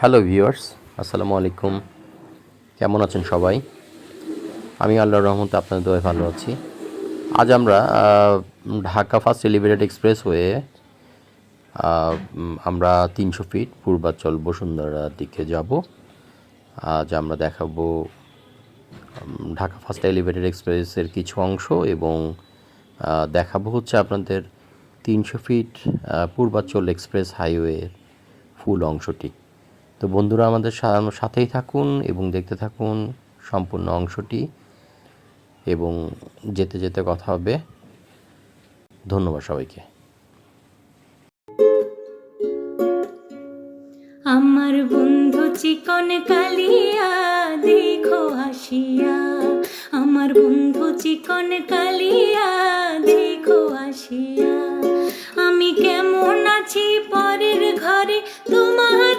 Hello viewers আসসালামু আলাইকুম। কেমন আছেন সবাই? আমি আল্লাহর রহমতে আপনাদের দোয়ায় ভালো আছি। আজ আমরা ঢাকা ফার্স্ট এলিভেটেড এক্সপ্রেস হয়ে আমরা তিনশো ফিট পূর্বাচল বসুন্ধরার দিকে যাব। আজ আমরা দেখাবো ঢাকা ফার্স্ট এলিভেটেড এক্সপ্রেসের কিছু অংশ এবং দেখাবো হচ্ছে আপনাদের তিনশো ফিট পূর্বাচল এক্সপ্রেস হাইওয়ের ফুল অংশটি। তো বন্ধুরা আমাদের সাথেই থাকুন এবং দেখতে থাকুন সম্পূর্ণ অংশটি এবং যেতে যেতে কথা হবে। ধন্যবাদ সবাইকে। আমার বন্ধু চিকন কালিয়া, দেখো আসিয়া আমার বন্ধু চিকন কালিয়া, দেখো আসিয়া আমি কেমন আছি পরের ঘরে, তোমার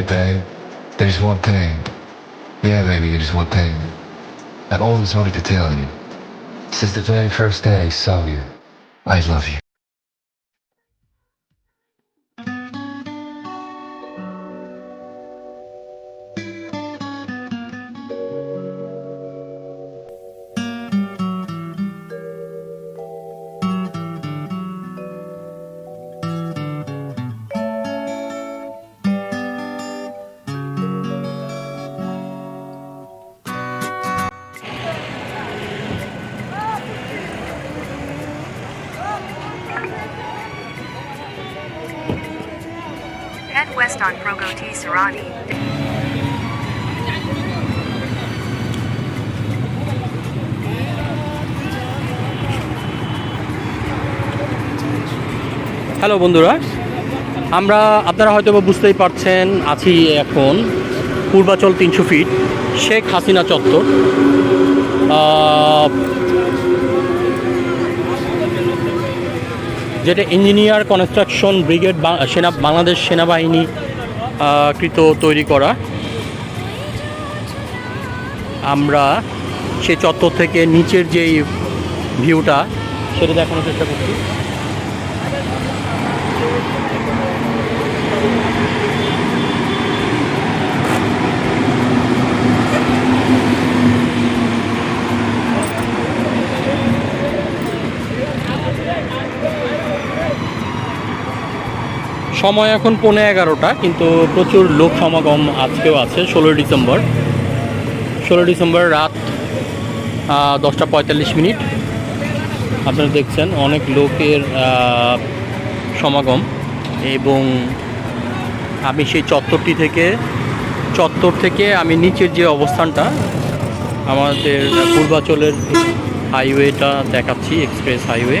Hey babe, there's one thing. Yeah baby, there's one thing. I've always wanted to tell you. Since the very first day I saw you, I love you. Head west on Progoti Sarani. Hello বন্ধুরা আমরা, আপনারা হয়তো বুঝতেই পারছেন, আছি এখন পূর্বাচল তিনশো fit, Sheikh Hasina চত্বর যেটা ইঞ্জিনিয়ার কনস্ট্রাকশন ব্রিগেড সেনা, বাংলাদেশ সেনাবাহিনী কৃত তৈরি করা। আমরা সে চত্বর থেকে নিচের যেই ভিউটা, সেটা দেখানোর চেষ্টা করছি। সময় এখন পৌনে এগারোটা, কিন্তু প্রচুর লোক সমাগম আজকেও আছে, ষোলোই ডিসেম্বর। ষোলো ডিসেম্বর রাত দশটা পঁয়তাল্লিশ মিনিট। আপনারা দেখছেন অনেক লোকের সমাগম এবং আমি সেই চত্বরটি থেকে, চত্বর থেকে আমি নিচের যে অবস্থানটা, আমাদের পূর্বাচলের হাইওয়েটা দেখাচ্ছি, এক্সপ্রেস হাইওয়ে।